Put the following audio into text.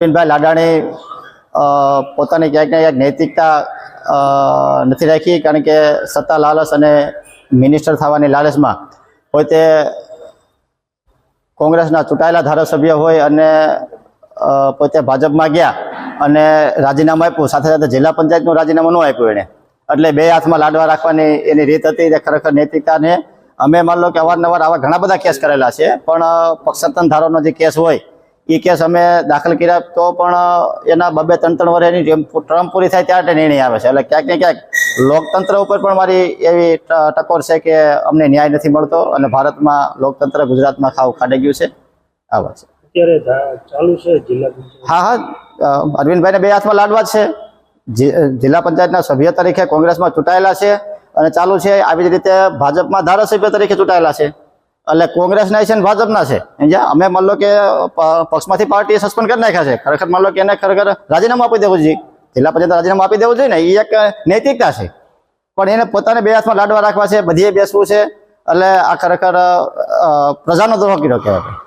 અરવિંદભાઈ લાડાણી પોતાની ક્યાંક ને ક્યાંક નૈતિકતા નથી રાખી કારણ કે સત્તા લાલચ અને મિનિસ્ટર થવાની લાલચમાં પોતે કોંગ્રેસના ચૂંટાયેલા ધારાસભ્ય હોય અને પોતે ભાજપમાં ગયા અને રાજીનામું આપ્યું. સાથે સાથે જિલ્લા પંચાયતનું રાજીનામું ન આપ્યું એણે. એટલે બે હાથમાં લાડવા રાખવાની એની રીત હતી તે ખરેખર નૈતિકતાને. અમે માન લો કે અવારનવાર આવા ઘણા બધા કેસ કરેલા છે પણ અ, પક્ષતંત્ર ધારોનો જે કેસ હોય એ કેસ અમે દાખલ કર્યા તો પણ એના બબે ત્રણ ત્રણ વર્ષની જેમ ટર્મ પૂરી થાય ત્યારે નિર્ણય આવે છે. એટલે ક્યાંક ને ક્યાંક લોકતંત્ર ઉપર પણ મારી એવી ટકોર છે કે અમને ન્યાય નથી મળતો અને ભારતમાં લોકતંત્ર ગુજરાતમાં ખાવ ખાડી ગયું છે. આવા છે. અત્યારે ચાલુ છે જિલ્લા હા હા. અરવિંદભાઈને બે હાથમાં લાડવા છે. જિલ્લા પંચાયતના સભ્ય તરીકે કોંગ્રેસમાં ચૂંટાયેલા છે અને ચાલુ છે. આવી જ રીતે ભાજપમાં ધારાસભ્ય તરીકે ચૂંટાયેલા છે. એટલે કોંગ્રેસના છે ને ભાજપના છે. સમજ્યા? અમે માન લો કે પક્ષમાંથી પાર્ટીએ સસ્પેન્ડ કરી નાખ્યા છે. ખરેખર માન લો કે એને ખરેખર રાજીનામું આપી દેવું જોઈએ. જિલ્લા પંચાયત રાજીનામું આપી દેવું જોઈએ ને, એ એક નૈતિકતા છે. પણ એને પોતાને બે હાથમાં લાડવા રાખવા છે, બધીએ બેસવું છે. એટલે આ ખરેખર પ્રજાનો દ્રોહ કર્યો કહેવાય.